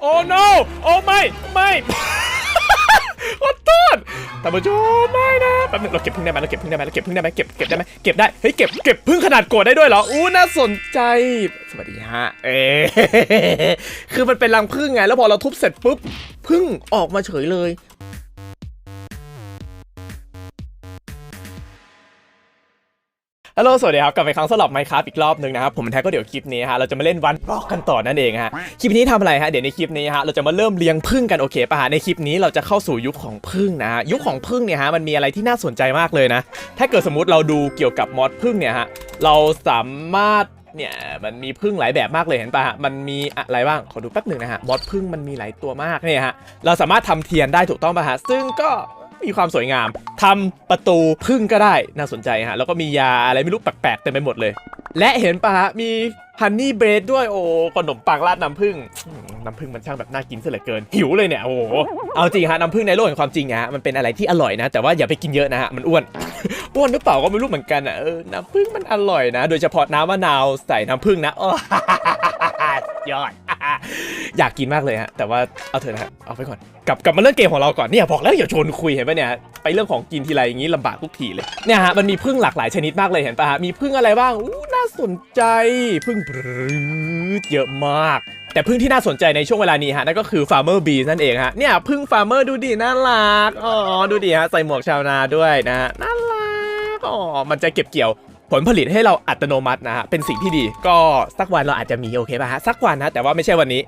โอ้ no โอ้ไม่ไม่ขอโทษท่านผู้ชมไม่นะแป๊บนึงเราเก็บพึ่งได้ไหมเราเก็บพึ่งได้ไหมเราเก็บพึ่งได้ไหมเก็บเก็บได้ไหมเก็บได้เฮ้ยเก็บเก็บพึ่งขนาดโกรธได้ด้วยเหรออู้น่าสนใจ สวัสดีฮะเอคือมันเป็นรังพึ่งไงแล้วพอเราทุบเสร็จปุ๊บพึ่งออกมาเฉยเลย ฮัลโหลสวัสดีครับ กลับไปครั้งสำหรับ Minecraft อีกรอบหนึ่งนะครับ ผมแท็กก็เดี๋ยวคลิปนี้ฮะ เราจะมาเล่นวันบล็อกกันต่อนั่นเองฮะ คลิปนี้ทำอะไรฮะ เดี๋ยวในคลิปนี้ฮะ เราจะมาเริ่มเลี้ยงพึ่งกันโอเคป่ะฮะ ในคลิปนี้เราจะเข้าสู่ยุคของพึ่งนะฮะ ยุคของพึ่งเนี่ยฮะ มันมีอะไรที่น่าสนใจมากเลยนะ ถ้าเกิดสมมติเราดูเกี่ยวกับมอดพึ่งเนี่ยฮะ เราสามารถเนี่ยมันมีพึ่งหลายแบบมากเลยเห็นป่ะฮะมันมีอะไรบ้างขอดูแป๊บหนึ่งนะฮะมอดพึ่งมันมีหลายตัวมากเนี่ยฮะเราสามารถทำเทียนได้ถูกต้องป่ะฮะซึ่งก็ มีความสวยงามทำประตูพึ่งก็ได้น่าสนใจฮะแล้วก็มียาอะไรไม่รู้แปลกๆเต็มไปหมดเลย และเห็นป่ะฮะมีฮันนี่เบรดด้วยโอ้ขนมปังราดน้ำผึ้งน้ำผึ้งมันช่างแบบน่ากินซะเหลือเกิน หิวเลยเนี่ยโอ้เอาจริงฮะน้ำผึ้งในโลกแห่งความจริงฮะมันเป็นอะไรที่อร่อยนะ แต่ว่าอย่าไปกินเยอะนะฮะมันอ้วนอ้วนหรือเปล่าก็ไม่รู้เหมือนกันอะเออน้ำผึ้งมันอร่อยนะ โดยเฉพาะน้ำมะนาวใส่น้ำผึ้งนะโอ้ยอด อยากกินมากเลยฮะแต่ว่าเอาเถอะนะฮะเอาไปก่อนกลับกลับมาเรื่องเกมของเราก่อนเนี่ยบอกแล้วอย่าชวนคุยเห็นปะเนี่ยไปเรื่องของกินทีไรอย่างนี้ลำบากทุกทีเลยเนี่ยฮะมันมีพึ่งหลากหลายชนิดมากเลยเห็นปะฮะมีพึ่งอะไรบ้างอู้น่าสนใจพึ่งปรืดเยอะมาก แต่พึ่งที่น่าสนใจในช่วงเวลานี้ฮะนั่นก็คือ farmer bee นั่นเองฮะเนี่ยพึ่ง farmer ดูดิน่ารักอ๋อดูดิฮะใส่หมวกชาวนาด้วยนะฮะน่ารักอ๋อมันจะเก็บเกี่ยว ผลผลิตให้เราอัตโนมัตินะฮะเป็นสิ่งที่ดี ก็สักวันเราอาจจะมีโอเคป่ะฮะสักวันนะแต่ว่าไม่ใช่วันนี้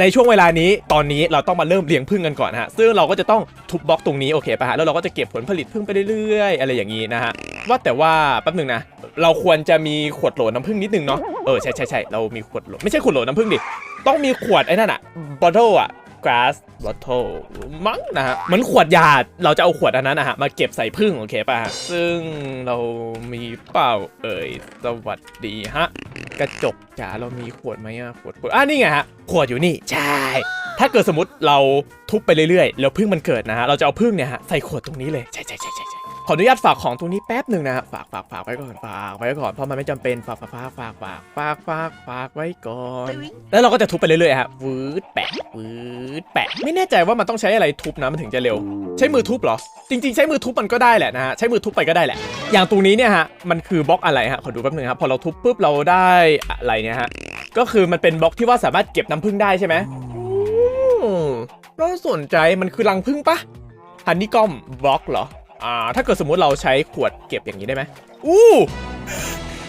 ในช่วงเวลานี้ตอนนี้เราต้องมาเริ่มเลี้ยงพึ่งกันก่อนฮะซึ่งเราก็จะต้องทุบบล็อกตรงนี้โอเคป่ะฮะแล้วเราก็จะเก็บผลผลิตพึ่งไปเรื่อยๆ อะไรอย่างนี้นะฮะว่าแต่ว่าแป๊บหนึงนะเราควรจะมีขวดโหลน้ำผึ้งนิดนึงเนาะเออใช่ใช่ใช่เรามีขวดโหลไม่ใช่ขวดโหลน้ำผึ้งดิต้องมีขวดไอ้นั่นอะบอทเทิลอะ grass bottle มั้งนะฮะเหมือนขวดยาเราจะเอาขวดอันนั้นนะฮะ มาเก็บใส่พึ่งโอเคป่ะฮะ ซึ่งเรามีเปล่าเอ่ย สวัสดีฮะ กระจกจ๋าเรามีขวดไหมอะขวดขวดอะนี่ไงฮะ ขวดอยู่นี่ ใช่ ถ้าเกิดสมมติเราทุบไปเรื่อยๆ แล้วพึ่งมันเกิดนะฮะ เราจะเอาพึ่งเนี่ยฮะ ใส่ขวดตรงนี้เลย ใช่ใช่ใช่ใช่ใช่ข ออนุญาตฝากของตรงนี้แป๊บหนึ่งนะฮะฝากฝากฝากไว้ก่อนฝากไว้ก่อนเพราะมันไม่จำเป็นฝากฝากฝากฝากฝากฝากฝากฝากไว้ก่อน แล้วเราก็จะทุบไปเรื่อยๆฮะวืดแปะวืดแปะ ไม่แน่ใจว่ามันต้องใช้อะไรทุบนะมันถึงจะเร็ว ใช้มือทุบเหรอ จริง ๆ ใช้มือทุบมันก็ได้แหละนะฮะใช้มือทุบไปก็ได้แหละ อย่างตรงนี้เนี่ยฮะมันคือบล็อกอะไรฮะขอดูแป๊บนึงครับพอเราทุบปุ๊บเราได้อะไรเนี่ยฮะก็คือมันเป็นบล็อกที่ว่าสามารถเก็บน้ำผึ้งได้ใช่ไหมอืมน่าสนใจมันคือรังผึ้งปะฮันนี่กอมบล็อกเหรอ อ่าถ้าเกิดสมมุติเราใช้ขวดเก็บอย่างนี้ได้ไหมอู้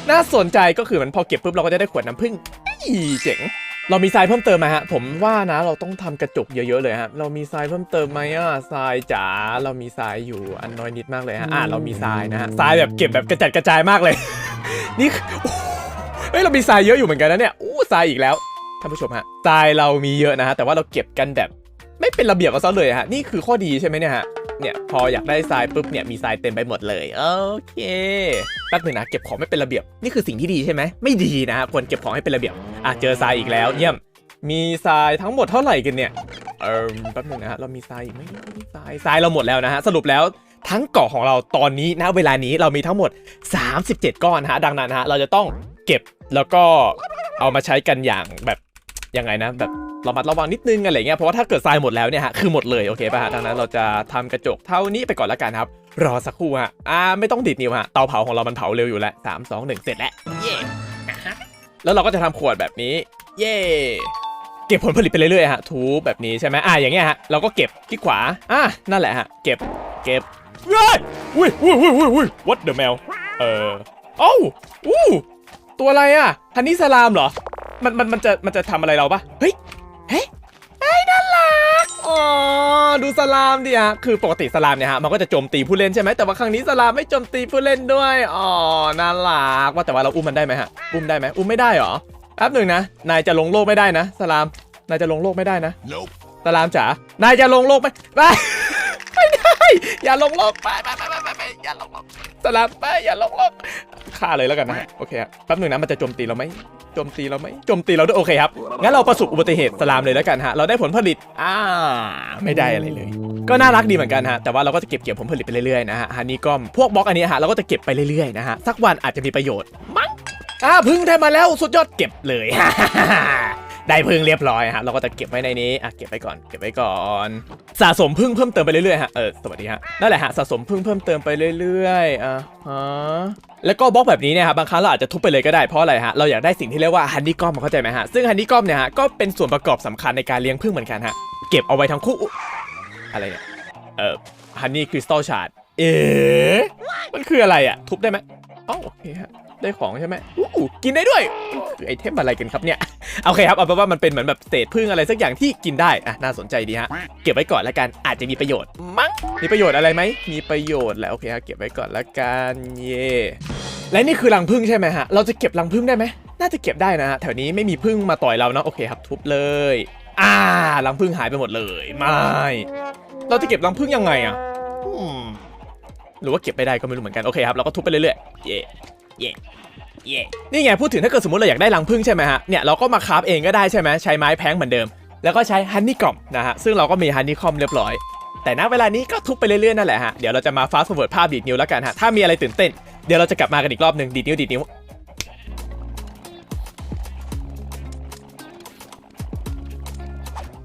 น่าสนใจก็คือมันพอเก็บปุ๊บเราก็จะได้ขวดน้ำผึ้งอีเจ๋งเรามีทรายเพิ่มเติมไหมฮะ ผมว่านะเราต้องทำกระจกเยอะๆเลยฮะ เรามีทรายเพิ่มเติมไหมอะทรายจ๋าเรามีทรายอยู่อันน้อยนิดมากเลยฮะอ่าเรามีทรายนะฮะทรายแบบเก็บแบบกระจัดกระจายมากเลย นี่โอ้เฮ้ยเรามีทรายเยอะอยู่เหมือนกันนะเนี่ยอู้ทรายอีกแล้วท่านผู้ชมฮะทรายเรามีเยอะนะฮะแต่ว่าเราเก็บกันแบบ ไม่เป็นระเบียบเอาซะเลยฮะนี่คือข้อดีใช่ไหมเนี่ยฮะ เนี่ย พออยากได้ทรายปุ๊บเนี่ยมีทรายเต็มไปหมดเลยโอเคแป๊บหนึงนะเก็บของไม่เป็นระเบียบนี่คือสิ่งที่ดีใช่ไหมไม่ดีนะฮะควรเก็บของให้เป็นระเบียบอะเจอทรายอีกแล้วเยี่ยม มีทรายทั้งหมดเท่าไหร่กันเนี่ยเออแป๊บหนึงนะฮะเรามีทรายอีกไหมไม่มีทรายทรายเราหมดแล้วนะฮะสรุปแล้วทั้งเกาะของเราตอนนี้ณเวลานี้เรามีทั้งหมด 37 ก้อนฮะดังนั้นฮะเราจะต้องเก็บแล้วก็เอามาใช้กันอย่างแบบยังไงนะแบบ ระมัดระวังนิดนึงอะไรเงี้ยเพราะว่าถ้าเกิดทรายหมดแล้วเนี่ยฮะคือหมดเลยโอเคป่ะฮะดังนั้นเราจะทำกระจกเท่านี้ไปก่อนละกันครับรอสักครู่ฮะอ่าไม่ต้องดิดนิ้วฮะเตาเผาของเรามันเผาเร็วอยู่แล้วสามสองหนึ่งเสร็จแล้วเย่อะฮะแล้วเราก็จะทำขวดแบบนี้ เย่เก็บผลผลิตไปเรื่อยๆฮะทูบแบบนี้ใช่ไหมอ่าอย่างเงี้ยฮะเราก็เก็บที่ขวาอะนั่นแหละฮะเก็บเก็บเฮ้ยอุ้ยอุ้ยอุ้ยอุ้ยอุ้ย what the mail เออเอ้าอู้ตัวอะไรอะฮันนี่สลามเหรอมันมันมันจะมันจะทำอะไรเราปะเฮ้ย เฮ้ยเฮ้ยน่ารักอ๋อดูสลามดิฮะคือปกติสลามเนี่ยฮะมันก็จะโจมตีผู้เล่นใช่ไหมแต่ว่าครั้งนี้สลามไม่โจมตีผู้เล่นด้วยอ๋อน่ารักว่าแต่ว่าเราอุ้มมันได้ไหมฮะอุ้มได้ไหมอุ้มไม่ได้เหรอแป๊บหนึ่งนะนายจะลงโลกไม่ได้นะ สลามนายจะลงโลกไม่ได้นะ Nope. สลามจ๋านายจะลงโลกไหมไป ไม่ได้ อย่าลงลกไปไปไปไปไปไปอย่าลงโลกสลามไปอย่าลงโลกฆ่าเลยแล้วกันนะฮะโอเคครับแป๊บหนึ่งนะมันจะโจมตีเราไหมโจมตีเราไหมโจมตีเราด้วยโอเคครับงั้นเราประสบอุบัติเหตุสลามเลยแล้วกันฮะเราได้ผลผลิตอ่าไม่ได้อะไรเลย ก็น่ารักดีเหมือนกันฮะแต่ว่าเราก็จะเก็บเกี่ยวผลผลิตไปเรื่อยๆนะฮะฮันนี่ก้อมพวกบล็อกอันนี้ฮะเราก็จะเก็บไปเรื่อยๆนะฮะสักวันอาจจะมีประโยชน์มั้งอ่าพึ่งได้มาแล้วสุดยอดเก็บเลย ได้พึ่งเรียบร้อยฮะเราก็จะเก็บไว้ในนี้อะเก็บไว้ก่อนเก็บไว้ก่อน สะสมพึ่งเพิ่มเติมไปเรื่อยๆฮะเออสวัสดีฮะนั่นแหละฮะสะสมพึ่งเพิ่มเติมไปเรื่อยๆอะฮะแล้วก็บล็อกแบบนี้เนี่ยครับบางครั้งเราอาจจะทุบไปเลยก็ได้เพราะอะไรฮะเราอยากได้สิ่งที่เรียกว่าฮันนี่ก้อมเข้าใจไหมฮะซึ่งฮันนี่ก้อมเนี่ยฮะก็เป็นส่วนประกอบสำคัญในการเลี้ยงพึ่งเหมือนกันฮะเก็บเอาไว้ทั้งคู่อะไรเนี่ยเออฮันนี่คริสตัลชาร์ดเอ๊ะมันคืออะไรอะทุบได้ไหมอ๋อโอเคฮะได้ของใช่ไหมอู้กินได้ด้วยคือไอเทมอะไรกันครับเนี่ย โอเคครับเอาเป็นว่ามันเป็นเหมือนแบบเศษพึ่งอะไรสักอย่างที่กินได้อะน่าสนใจดีฮะเก็บไว้ก่อนแล้วกันอาจจะมีประโยชน์มั้งมีประโยชน์อะไรไหมมีประโยชน์แหละโอเคฮะเก็บไว้ก่อนแล้วกันเย่และนี่คือรังพึ่งใช่ไหมฮะเราจะเก็บรังพึ่งได้ไหมน่าจะเก็บได้นะฮะแถวนี้ไม่มีพึ่งมาต่อยเราเนาะโอเคครับทุบเลยอ่ารังพึ่งหายไปหมดเลยไม่เราจะเก็บรังพึ่งยังไงอะหรือว่าเก็บไม่ได้ก็ไม่รู้เหมือนกันโอเคครับเราก็ทุบไปเรื่อยๆเย่เย่ เย่นี่ไงพูดถึงถ้าเกิดสมมติเราอยากได้รังพึ่งใช่ไหมฮะ เนี่ยเราก็มาคราฟเองก็ได้ใช่ไหมใช้ไม้แพงเหมือนเดิม แล้วก็ใช้ฮันนี่กล่อมนะฮะ ซึ่งเราก็มีฮันนี่คอมเรียบร้อย แต่ณเวลานี้ก็ทุบไปเรื่อยๆนั่นแหละฮะ เดี๋ยวเราจะมาฟาสต์เวิร์ดภาพดีดนิ้วแล้วกันฮะ ถ้ามีอะไรตื่นเต้น เดี๋ยวเราจะกลับมากันอีกรอบหนึ่งดีดนิ้วดีดนิ้ว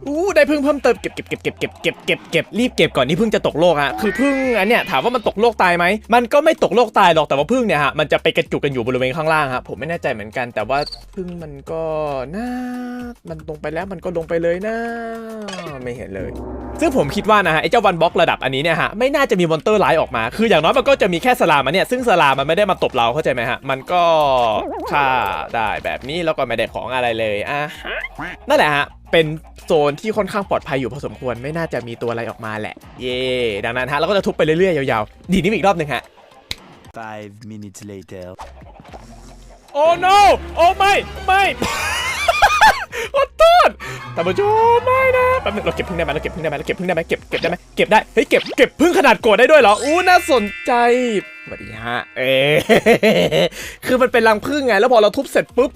อู้ได้พึ่งเพิ่มเติมเก็บเก็บเก็บเก็บเก็บเก็บเก็บเก็บรีบเก็บก่อนนี่พึ่งจะตกโลกฮะคือพึ่งอันเนี้ยถามว่ามันตกโลกตายไหมมันก็ไม่ตกโลกตายหรอกแต่ว่าพึ่งเนี่ยฮะมันจะไปกระจุกกันอยู่บริเวณข้างล่างฮะผมไม่แน่ใจเหมือนกัน แต่ว่าพึ่งมันก็น่ามันลงไปแล้วมันก็ลงไปเลยนะไม่เห็นเลย ซึ่งผมคิดว่านะฮะไอ้เจ้าวันบล็อกระดับอันนี้เนี่ยฮะไม่น่าจะมีมอนเตอร์ไลท์ออกมา คืออย่างน้อยมันก็จะมีแค่สลามันเนี่ยซึ่งสลามมันไม่ได้มาตบเราเข้าใจไหมฮะมันก็ฆ่าได้แบบนี้แล้วก็ไม่ได้ของอะไรเลยอะนั่นแหละฮะเป็นโซนที่ค่อนข้างปลอดภัยอยู่พอสมควรไม่น่าจะมีตัวอะไรออกมาแหละ เย่ดังนั้นฮะเราก็จะทุบไปเรื่อยๆยาวๆดีดนิ้วอีกรอบหนึ่งฮะ Five minutes later. โอ้ no โอ้ไม่ไม่ขอโทษท่านผู้ชมไม่นะแป๊บนึงเราเก็บพึ่งได้ไหมเราเก็บพึ่งได้ไหมเราเก็บพึ่งได้ไหมเก็บเก็บได้ไหมเก็บได้เฮ้ยเก็บเก็บพึ่งขนาดโกรธได้ด้วยเหรออู้น่าสนใจสวัสดีฮะเอ๊ะคือมันเป็นรังพึ่งไงแล้วพอเราทุบเสร็จปุ๊บ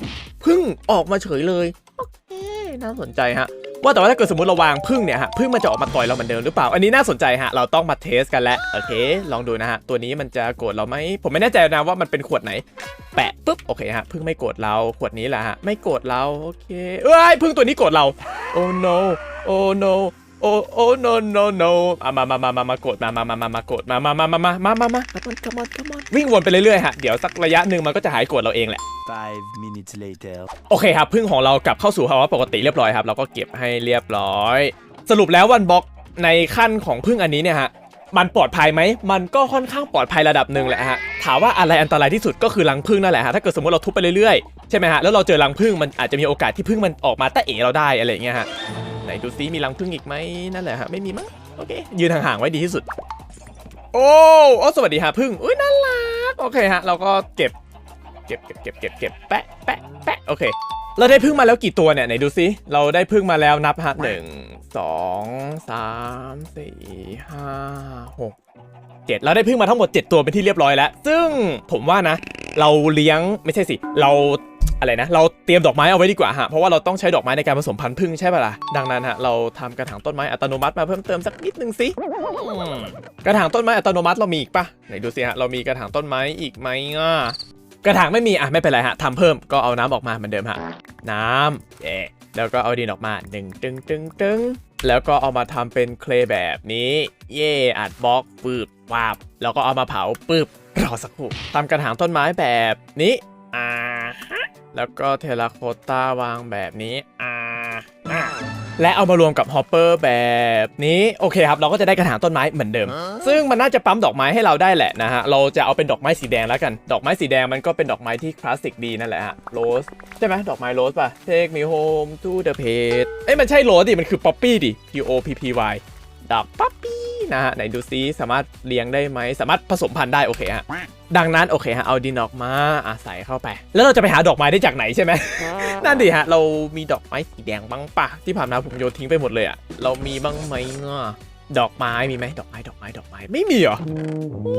พึ่งออกมาเฉยเลยโอเค น่าสนใจฮะว่าแต่ว่าถ้าเกิดสมมติเราวางพึ่งเนี่ยฮะพึ่งมันจะออกมาต่อยเราเหมือนเดิมหรือเปล่า อันนี้น่าสนใจฮะเราต้องมาเทสกันแล้วโอเค ลองดูนะฮะตัวนี้มันจะโกรธเราไหมผมไม่แน่ใจนะว่ามันเป็นขวดไหน แปะปุ๊บโอเคฮะพึ่งไม่โกรธเราขวดนี้แหละฮะไม่โกรธเราโอเคเอ้ยพึ่งตัวนี้โกรธเรา โอ้ no โอ้ no โอ้โอ้ no no no อะมามามามามาโกรธมามามามามาโกรธมามามามามามามามา come on come on come on วิ่งวนไปเรื่อยๆฮะเดี๋ยวสักระยะหนึ่งมันก็จะหายโกรธเราเองแหละ Five minutes later. โอเคครับพึ่งของเรากลับเข้าสู่ภาวะปกติเรียบร้อยครับเราก็เก็บให้เรียบร้อย สรุปแล้ววันบล็อกในขั้นของพึ่งอันนี้เนี่ยฮะมันปลอดภัยไหม มันก็ค่อนข้างปลอดภัยระดับหนึ่งแหละฮะ ถามว่าอะไรอันตรายที่สุดก็คือรังพึ่งนั่นแหละฮะ ถ้าเกิดสมมติเราทุบไปเรื่อยๆ ใช่ไหมฮะ แล้วเราเจอรังพึ่งมันอาจจะมีโอกาสที่พึ่งมันออกมาแตะเอ๋เราได้อะไรอย่างเงี้ยฮะ ไหนดูซิมีรังพึ่งอีกไหมนั่นแหละฮะไม่มีมั้งโอเค ยืนห่างๆไว้ดีที่สุด โอ้โอ้สวัสดีฮะพึ่งอุ้ยน่ารักโอเคฮะเราก็เก็บเก็บเก็บเก็บเก็บเก็บแปะแปะแปะโอเค เราได้พึ่งมาแล้วกี่ตัวเนี่ยไหนดูซิเราได้พึ่งมาแล้วนับฮะหนึ่งสองสามสี่ห้าหกเจ็ดเราได้พึ่งมาทั้งหมด 7 ตัวเป็นที่เรียบร้อยแล้ว ซึ่งผมว่านะ เราเลี้ยงไม่ใช่สิ เรา อะไรนะ เราเตรียมดอกไม้เอาไว้ดีกว่าฮะ เพราะว่าเราต้องใช้ดอกไม้ในการผสมพันธุ์พึ่งใช่ปะล่ะ ดังนั้นฮะ เราทำกระถางต้นไม้อัตโนมัติมาเพิ่มเติมสักนิดนึงสิ กระถางต้นไม้อัตโนมัติเรามีอีกปะไหนดูสิฮะ เรามีกระถางต้นไม้อีกไหมอะ กระถางไม่มีอะไม่เป็นไรฮะทำเพิ่มก็เอาน้ำออกมาเหมือนเดิมฮะ น้ำเย่แล้วก็เอาดินออกมาหนึ่งตึงตึงตึงแล้วก็เอามาทำเป็นเคลย์แบบนี้ เย่อัดบล็อกปืบวาบ แล้วก็เอามาเผาปืบรอสักครู่ทำกระถางต้นไม้แบบนี้อ่าฮะ แล้วก็เทราโคตตาวางแบบนี้อ่าฮะและเอามารวมกับฮอปเปอร์แบบนี้โอเคครับ เราก็จะได้กระถางต้นไม้เหมือนเดิม ซึ่งมันน่าจะปั๊มดอกไม้ให้เราได้แหละนะฮะ เราจะเอาเป็นดอกไม้สีแดงแล้วกัน ดอกไม้สีแดงมันก็เป็นดอกไม้ที่คลาสสิกดีนั่นแหละฮะโรสใช่ไหมดอกไม้โรสป่ะ Take me home to the page เอ้ยมันใช่โรสดิ มันคือป๊อปปี้ดิ P O P P Y ดอกป๊อปปี้นะฮะไหนดูซิสามารถเลี้ยงได้ไหมสามารถผสมพันธุ์ได้โอเคฮะ ดังนั้นโอเคฮะเอาดินออกมาอาศัยเข้าไป แล้วเราจะไปหาดอกไม้ได้จากไหนใช่ไหม นั่นดิฮะ เรามีดอกไม้สีแดงบ้างปะที่ผ่านมาผมโยนทิ้งไปหมดเลยอะเรามีบ้างไหมอะดอกไม้มีไหมดอกไม้ดอกไม้ดอกไม้ไม่มีเหรอโอ้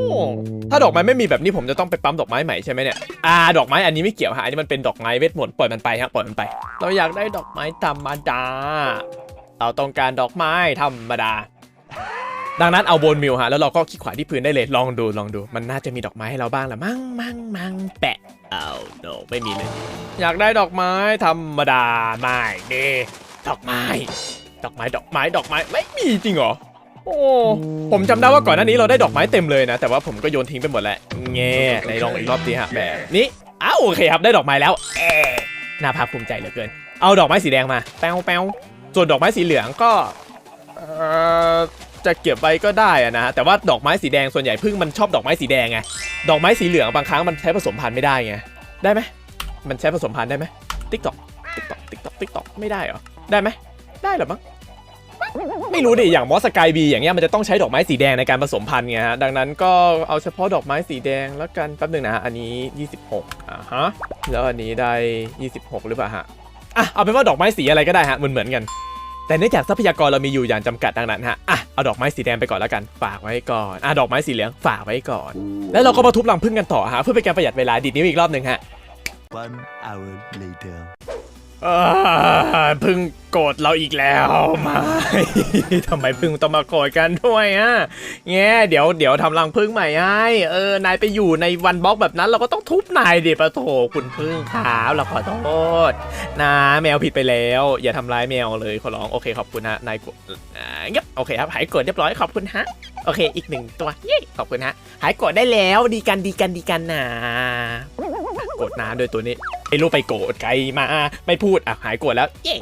ถ้าดอกไม้ไม่มีแบบนี้ผมจะต้องไปปั๊มดอกไม้ใหม่ใช่ไหมเนี่ยอ่าดอกไม้อันนี้ไม่เกี่ยวฮะอันนี้มันเป็นดอกไม้เวทมนต์ปล่อยมันไปฮะปล่อยมันไป เราอยากได้ดอกไม้ธรรมดา เราต้องการดอกไม้ธรรมดา ดังนั้นเอาโบนมิลฮะแล้วเราก็คลิกขวาที่พื้นได้เลยลองดูลองดู มันน่าจะมีดอกไม้ให้เราบ้างแหละมั่งมั่งมั่งแปะเอาโนไม่มีเลย อยากได้ดอกไม้ธรรมดาไม่เดดอกไม้ ดอกไม้ดอกไม้ดอกไม้ไม่มีจริงเหรอโอ้ผมจำได้ว่าก่อนหน้านี้เราได้ดอกไม้เต็มเลยนะ แต่ว่าผมก็โยนทิ้งไปหมดแล้วแง่ในลองอีกรอบดีฮะแบบนี้อ้าวโอเคครับได้ดอกไม้แล้วเอน่าภาคภูมิใจเหลือเกิน เอาดอกไม้สีแดงมาแป้วแป้วส่วนดอกไม้สีเหลืองก็เอ่อ จะเก็บไว้ก็ได้อะนะแต่ว่าดอกไม้สีแดงส่วนใหญ่พึ่งมันชอบดอกไม้สีแดงไงดอกไม้สีเหลืองบางครั้งมันใช้ผสมพันธุ์ไม่ได้ไงได้ไหมมันใช้ผสมพันธุ์ได้ไหมติ๊กตอกติ๊กตอกติ๊กตอกติ๊กตอกไม่ได้เหรอได้ไหมได้หรอมั้งไม่รู้ดิอย่างมอสกายบีอย่างเงี้ยมันจะต้องใช้ดอกไม้สีแดงในการผสมพันธุ์ไงฮะดังนั้นก็เอาเฉพาะดอกไม้สีแดงแล้วกันแป๊บหนึงนะฮะอันนี้ 26อ่าฮะแล้วอันนี้ได้ 26 หรือเปล่าฮะอะเอาเป็นว่าดอกไม้สีอะไรก็ได้ฮะเหมือนเหมือนกัน แต่เนื่องจากทรัพยากรเรามีอยู่อย่างจำกัดดังนั้นฮะอะเอาดอกไม้สีแดงไปก่อนแล้วกันฝากไว้ก่อนอะดอกไม้สีเหลืองฝากไว้ก่อน แล้วเราก็มาทุบรังผึ้งกันต่อฮะเพื่อเป็นการประหยัดเวลาดีดนิ้วอีกรอบหนึ่งฮะ One hour later. พึ่งโกรธเราอีกแล้วไม่ทำไมพึ่งต้องมาโกรธกันด้วยอะแง่เดี๋ยวเดี๋ยวทำรังพึ่งใหม่ให้เออนายไปอยู่ในวันบล็อกแบบนั้นเราก็ต้องทุบนายดิปะโถคุณพึ่งขาวเราขอโทษนะแมวผิดไปแล้ว อย่าทำร้ายแมวเลยขอร้องโอเคขอบคุณฮะนายกดอ่าเงียบโอเคครับหายโกรธเรียบร้อยขอบคุณฮะโอเคอีกหนึ่งตัวเย้ขอบคุณฮะหายโกรธได้แล้วดีกันดีกันดีกันนะ กรธนะโดวยตัวนี้ไอ้ลูกไปโกรธใครมาไม่พูดอะหายโกรธแล้วเย้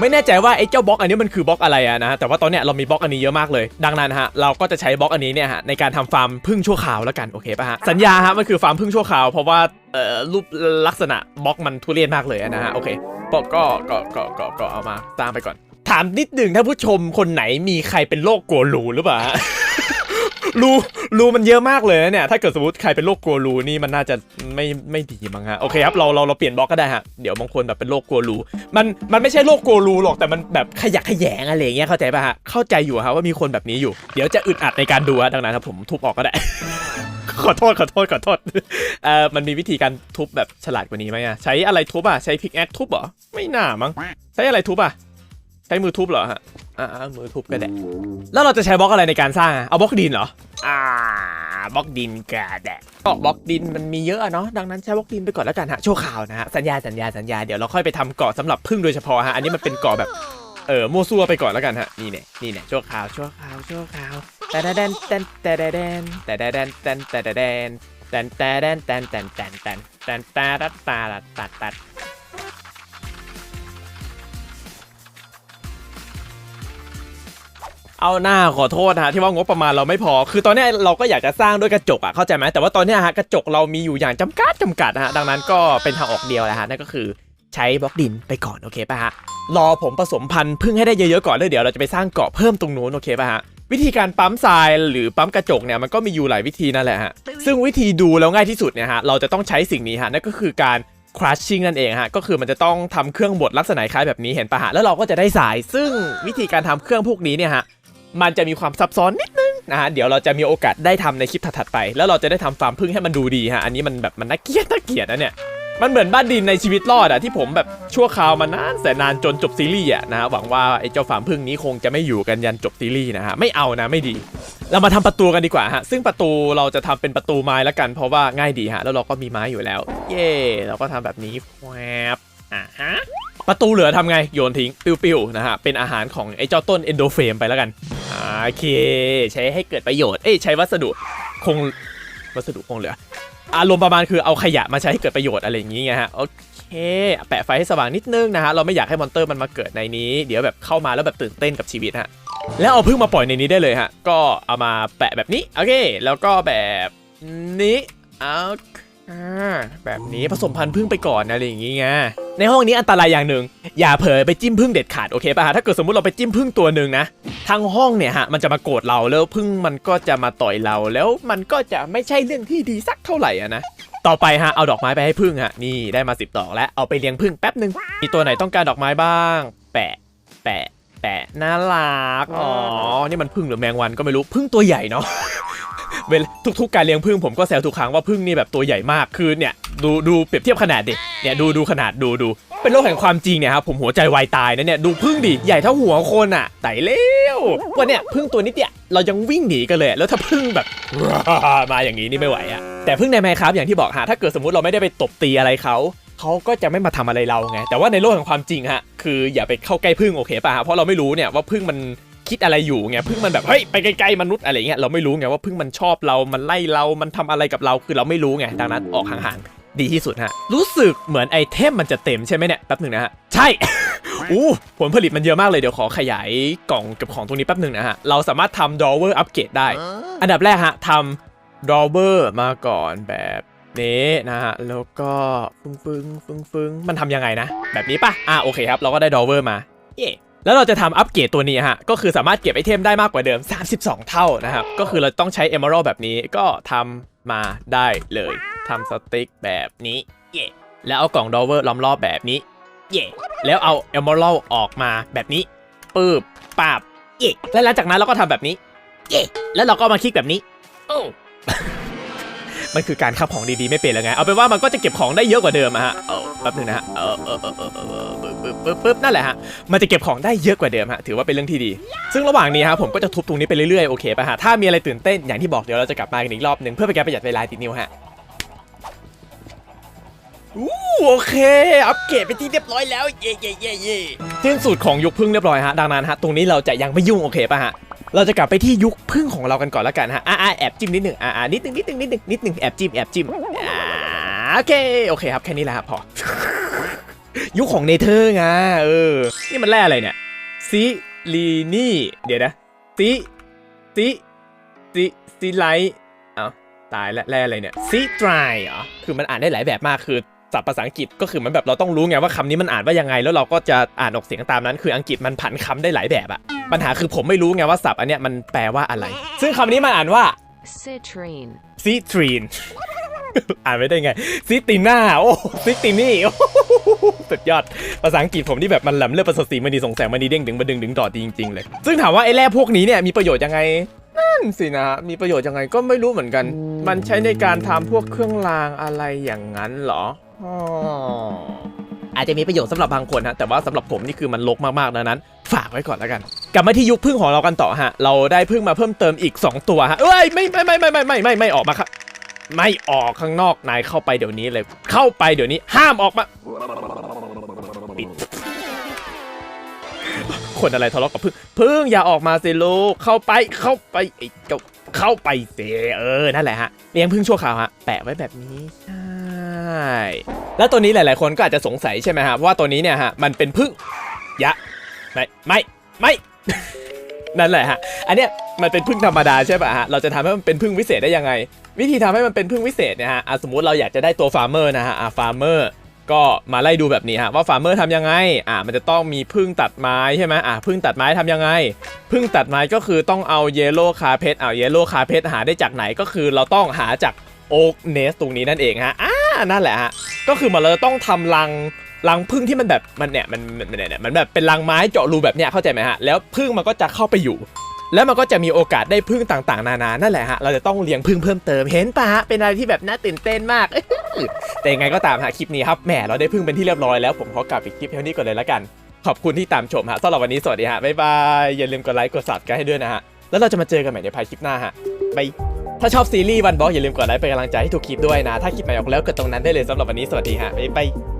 ไม่แน่ใจว่าไอ้เจ้าบล็อกอันนี้มันคือบล็อกอะไรอะนะแต่ว่าตอนเนี้ยเรามีบล็อกอันนี้เยอะมากเลย ดังนั้นฮะเราก็จะใช้บล็อกอันนี้เนี่ยฮะในการทำฟาร์มพึ่งชั่วคราวแล้วกันโอเคป่ะฮะสัญญาฮะมันคือฟาร์มพึ่งชั่วคราวเพราะว่าเอ่อรูปลักษณะบล็อกมันทุเรศมากเลยนะฮะโอเคก็ก็ก็ก็ก็เอามาตามไปก่อน ถามนิดหนึ่งถ้าผู้ชมคนไหนมีใครเป็นโรคกลัวรูหรือเปล่า รูรูมันเยอะมากเลยนะเนี่ย ถ้าเกิดสมมติใครเป็นโรคกลัวรูนี่มันน่าจะไม่ไม่ดีมั้งฮะ โอเคครับ เราเราเราเปลี่ยนบล็อกก็ได้ฮะ เดี๋ยวบางคนแบบเป็นโรคกลัวรู มันมันไม่ใช่โรคกลัวรูหรอก แต่มันแบบขยักขยงอะไรเงี้ย เข้าใจป่ะฮะ เข้าใจอยู่ฮะว่ามีคนแบบนี้อยู่ เดี๋ยวจะอึดอัดในการดูฮะ ดังนั้นครับผมทุบออกก็ได้ ขอโทษขอโทษขอโทษ เอ่อ มันมีวิธีการทุบแบบฉลาดกว่านี้ไหมอะใช้อะไรทุบอะใช้พิกแอคทุบเหรอ ไม่น่ามั้ง ใช้อะไรทุบอะใช้มือทุบเหรอฮะ อ่ามือทุบก็ได้ แล้วเราจะใช้บล็อกอะไรในการสร้างอะเอาบล็อกดินเหรอ อ่าบล็อกดินกาแดะก็บล็อกดินมันมีเยอะเนาะดังนั้นใช้บล็อกดินไปก่อนแล้วกันฮะชั่วคราวนะฮะสัญญาสัญญาสัญญาเดี๋ยวเราค่อยไปทำเกาะสำหรับพึ่งโดยเฉพาะฮะอันนี้มันเป็นเกาะแบบเออมั่วซั่วไปก่อนแล้วกันฮะนี่เนี่ยนี่เนี่ยชั่วคราวชั่วคราวชั่วคราวแต่แดนแต่แต่แดนแต่แดนแต่แต่แดนแต่แต่แดนแต่แต่แต่แต่แต่แต่แต่แต่แต่ เอาหน้าขอโทษฮะที่ว่างบประมาณเราไม่พอ คือตอนนี้เราก็อยากจะสร้างด้วยกระจกอะเข้าใจไหมแต่ว่าตอนนี้ฮะกระจกเรามีอยู่อย่างจำกัดจำกัดนะฮะดังนั้นก็เป็นทางออกเดียวแหละฮะนั่นก็คือใช้บล็อกดินไปก่อนโอเคป่ะฮะรอผมผสมพันธุ์พึ่งให้ได้เยอะๆก่อนแล้วเดี๋ยวเราจะไปสร้างเกาะเพิ่มตรงนู้นโอเคป่ะฮะวิธีการปั๊มทรายหรือปั๊มกระจกเนี่ยมันก็มีอยู่หลายวิธีนั่นแหละฮะซึ่งวิธีดูแล้วง่ายที่สุดเนี่ยฮะเราจะต้องใช้สิ่งนี้ฮะนั่นก็คือการ crushing นั่นเองฮะก็คือมันจะต้องทำเครื่องบดลักษณะคล้ายแบบนี้เห็นปะฮะแล้วเราก็จะได้สาย ซึ่งวิธีการทำเครื่องพวกนี้เนี่ยฮะ มันจะมีความซับซ้อนนิดนึงนะฮะเดี๋ยวเราจะมีโอกาสได้ทำในคลิปถัดๆไป แล้วเราจะได้ทำฟาร์มพึ่งให้มันดูดีฮะอันนี้มันแบบมันน่าเกลียดน่าเกลียดนะเนี่ยมันเหมือนบ้านดินในชีวิตรอดอะที่ผมแบบชั่วคราวมานานแสนนานจนจบซีรีส์อะนะฮะหวังว่าไอ้เจ้าฟาร์มพึ่งนี้คงจะไม่อยู่กันยันจบซีรีส์นะฮะไม่เอานะไม่ดี เรามาทำประตูกันดีกว่าฮะซึ่งประตูเราจะทำเป็นประตูไม้ล้วกันเพราะว่าง่ายดีฮะแล้วเราก็มีไม้อยู่แล้ว เย่เราก็ทำแบบนี้แวบอ่าฮะ ประตูเหลือทำไงโยนทิ้ง ปิ้วๆนะฮะ เป็นอาหารของไอ้เจ้าต้นเอนโดเฟมไปแล้วกันโอเค ใช้ให้เกิดประโยชน์ เอ้ยใช้วัสดุคงวัสดุคงเหลือ อารมณ์ประมาณคือเอาขยะมาใช้ให้เกิดประโยชน์อะไรอย่างงี้ไงฮะโอเคแปะไฟให้สว่างนิดนึงนะฮะเราไม่อยากให้มอนเตอร์มันมาเกิดในนี้ เดี๋ยวแบบเข้ามาแล้วแบบตื่นเต้นกับชีวิตฮะแล้วเอาพึ่งมาปล่อยในนี้ได้เลยฮะก็เอามาแปะแบบนี้โอเค แล้วก็แบบนี้เอา อ่าแบบนี้ผสมพันธุ์พึ่งไปก่อนอะไรอย่างงี้ไงในห้องนี้อันตรายอย่างหนึ่งอย่าเผลอไปจิ้มพึ่งเด็ดขาดโอเคป่ะฮะถ้าเกิดสมมติเราไปจิ้มพึ่งตัวหนึ่งนะทางห้องเนี่ยฮะมันจะมาโกรธเราแล้วพึ่งมันก็จะมาต่อยเราแล้วมันก็จะไม่ใช่เรื่องที่ดีสักเท่าไหร่อะนะต่อไปฮะเอาดอกไม้ไปให้พึ่งฮะนี่ได้มา10ดอกแล้วเอาไปเลี้ยงพึ่งแป๊บหนึ่งมีตัวไหนต้องการดอกไม้บ้าง แปะแปะ แปะน่ารักอ๋อ นี่มันพึ่งหรือแมงวันก็ไม่รู้พึ่งตัวใหญ่เนาะเวลาทุกๆการเลี้ยงพึ่งผมก็แซวทุกครั้งว่าพึ่งนี่แบบตัวใหญ่มากคือเนี่ยดูดูเปรียบเทียบขนาดดิเนี่ยดูดูขนาดดูดูเป็นโลกแห่งความจริงเนี่ยครับผมหัวใจวายตายนะเนี่ยดูพึ่งดิใหญ่เท่าหัวคนอะไต่เลี้ยวววันเนี้ยพึ่งตัวนิดเดียวเรายังวิ่งหนีกันเลยแล้วถ้าพึ่งแบบมาอย่างนี้นี่ไม่ไหวอะแต่พึ่งในแมครับอย่างที่บอกฮะถ้าเกิดสมมติเราไม่ได้ไปตบตีอะไรเขา เขาก็จะไม่มาทำอะไรเราไง แต่ว่าในโลกแห่งความจริงฮะ คืออย่าไปเข้าใกล้พึ่งโอเคป่ะฮะเพราะเราไม่รู้เนี่ยว่าพึ่งมันคิดอะไรอยู่ไงพึ่งมันแบบเฮ้ยไปไกลๆมนุษย์อะไรเงี้ยเราไม่รู้ไงว่าพึ่งมันชอบเรา มันไล่เรา มันทำอะไรกับเรา คือเราไม่รู้ไง ดังนั้นออกห่างๆ ดีที่สุดฮะ รู้สึกเหมือนไอเทมมันจะเต็มใช่ไหมเนี่ย แป๊บหนึ่งนะฮะ ใช่ อู้ผลผลิตมันเยอะมากเลย เดี๋ยวขอขยายกล่องเกับของตรงนี้แป๊บหนึ่งนะฮะ เราสามารถทำดอเวอร์อัปเกรดได้ อันดับแรกฮะทำดอเวอร์มาก่อนแบบ นี้นะฮะ แล้วก็ฟึ้งฟึ้งฟึ้งฟึ้งมันทำยังไงนะ แบบนี้ปะอะโอเคครับ เราก็ได้ดอเวอร์มา เย่แล้วเราจะทำอัปเกรดตัวนี้ฮะ ก็คือสามารถเก็บไอเทมได้มากกว่าเดิม 32 เท่านะครับ ก็คือเราต้องใช้เอ e r a l d แบบนี้ก็ทำมาได้เลยทำสติ๊กแบบนี้เย่แล้วเอากล่องดอเวอร์ล้อมรอบแบบนี้เย่แล้วเอาเอ e r a l d ออกมาแบบนี้ปืบปาบเย่และหลังจากนั้นเราก็ทำแบบนี้เย่แล้วเราก็มาคลิกแบบนี้โอ้ มันคือการขับของดีๆไม่เป็นแล้วไง เอาเป็นว่ามันก็จะเก็บของได้เยอะกว่าเดิมอะฮะเออแป๊บนึงนะฮะเออเออเออเออเออปึ๊บปึ๊บปึ๊บนั่นแหละฮะ มันจะเก็บของได้เยอะกว่าเดิมฮะ ถือว่าเป็นเรื่องที่ดี ซึ่งระหว่างนี้ฮะผมก็จะทุบตรงนี้ไปเรื่อยๆ โอเคป่ะฮะ ถ้ามีอะไรตื่นเต้นอย่างที่บอกเดี๋ยวเราจะกลับมากันอีกรอบหนึ่งเพื่อเป็นการประหยัดเวลาติดนิ้วฮะอู้โอเค อัปเกรดไปที่เรียบร้อยแล้ว เย่เย่เย่เย่สิ้นสุดของยุคพึ่งเรียบร้อยฮะ ดังนั้นฮะ ตรงนี้เราจะยังไม่ยุ่งโอเคป่ะฮะ เราจะกลับไปที่ยุคพึ่งของเรากันก่อนแล้วกันฮะอ่าแอบจิ้มนิดหนึ่งอ่านิดหนึ่งนิดหนึ่งนิดหนึ่งนิดหนึ่งแอบจิ้มแอบจิ้มอ่าโอเคโอเคครับแค่นี้แหละครับพอ ยุคของเนเธอร์ไงเออ นี่มันแร่อะไรเนี่ยซิลีนี่เดี๋ยวนะซิซิซิซิไลท์เอ้าตายแล้วแร่อะไรเนี่ยซิดรายเหรอคือมันอ่านได้หลายแบบมากคือ ศัพท์ภาษาอังกฤษก็คือมันแบบเราต้องรู้ไงว่าคำนี้มันอ่านว่ายังไง แล้วเราก็จะอ่านออกเสียงตามนั้นคืออังกฤษมันผันคำได้หลายแบบอะปัญหาคือผมไม่รู้ไงว่าศัพท์อันเนี้ยมันแปลว่าอะไร ซึ่งคำนี้มันอ่านว่า citrine, ซิทรีนอ่านไม่ได้ไงซิติน่าโอ้ซิตินี่โอ้โหสุดยอด ภาษาอังกฤษผมนี่แบบมันแหลมเลือดประเสริฐสีมันดีสงแสงมันดีเด้งดึงมาดึงดึงดอดดีจริงๆเลย ซึ่งถามว่าไอ้แร่พวกนี้เนี่ยมีประโยชน์ยังไง นั่นสินะมีประโยชน์ยังไงก็ไม่รู้เหมือนกัน มันใช้ในการทำพวกเครื่องรางอะไรอย่างนั้นเหรออ๋ออาจจะมีประโยชน์สำหรับบางคนฮะแต่ว่าสำหรับผมนี่คือมันลกมากๆดังนั้น ฝากไว้ก่อนแล้วกัน กลับมาที่ยุคพึ่งของเรากันต่อฮะ เราได้พึ่งมาเพิ่มเติมอีก 2 ตัวฮะเอ้ยไม่ไม่ไม่ไม่ไม่ไม่ไม่ไม่ออกมาครับไม่ออกข้างนอกนายเข้าไปเดี๋ยวนี้เลย เข้าไปเดี๋ยวนี้ห้ามออกมาปิด คนอะไรทะเลาะกับพึ่งพึ่งอย่าออกมาสิลูกเข้าไปเข้าไปไอ้เจ้าเข้าไปสิเออนั่นแหละฮะเลี้ยงพึ่งชั่วคราวฮะแปะไว้แบบนี้ใช่แล้วตัวนี้หลาย ๆ คนก็อาจจะสงสัยใช่ไหมฮะว่าตัวนี้เนี่ยฮะมันเป็นพึ่งยะไม่ไม่ไม่นั่นแหละฮะ อันเนี้ยมันเป็นพึ่งธรรมดาใช่ป่ะฮะ เราจะทำให้มันเป็นพึ่งวิเศษได้ยังไง วิธีทำให้มันเป็นพึ่งวิเศษเนี่ยฮะสมมุติเราอยากจะได้ตัวฟาร์มเมอร์นะฮะอะฟาร์มเมอร์ ก็มาไล่ดูแบบนี้ฮะว่าฟาร์มเมอร์ทำยังไงอะมันจะต้องมีพึ่งตัดไม้ใช่ไหมอะพึ่งตัดไม้ทำยังไง พึ่งตัดไม้ก็คือต้องเอาเยลโล่คาเพชเอาเยลโล่คาเพชหาได้จากไหนก็คือเราต้องหาจากโอ๊กเนสตรงนี้นั่นเองฮะอ่านั่นแหละฮะก็คือมันเราจะต้องทำรังรังพึ่งที่มันแบบมันเนี่ยมันมันมันเนี่ยมันแบบเป็นรังไม้เจาะรูแบบเนี้ยเข้าใจไหมฮะแล้วพึ่งมันก็จะเข้าไปอยู่ แล้วมันก็จะมีโอกาสได้พึ่งต่างๆ นานานั่นแหละฮะเราจะต้องเลี้ยงพึ่งเพิ่มเติมเห็นปะฮะเป็นอะไรที่แบบน่าตื่นเต้นมากแต่ยังไงก็ตามฮะคลิปนี้ครับแหมเราได้พึ่งเป็นที่เรียบร้อยแล้วผมขอกลับอีกคลิปเท่านี้ก่อนเลยละกัน ขอบคุณที่ตามชมฮะสำหรับวันนี้สวัสดีฮะบ๊ายบายอย่าลืมกดไลค์กดซับกันให้ด้วยนะฮะแล้วเราจะมาเจอกันใหม่ในภายคลิปหน้าฮะบายถ้าชอบซีรีส์วันบล็อกอย่าลืมกดไลค์เป็นกำลังใจให้ทุกคลิปด้วยนะ ถ้าคลิปใหม่ออกแล้วกดตรงนั้นได้เลยสำหรับวันนี้สวัสดีฮะบ๊ายบาย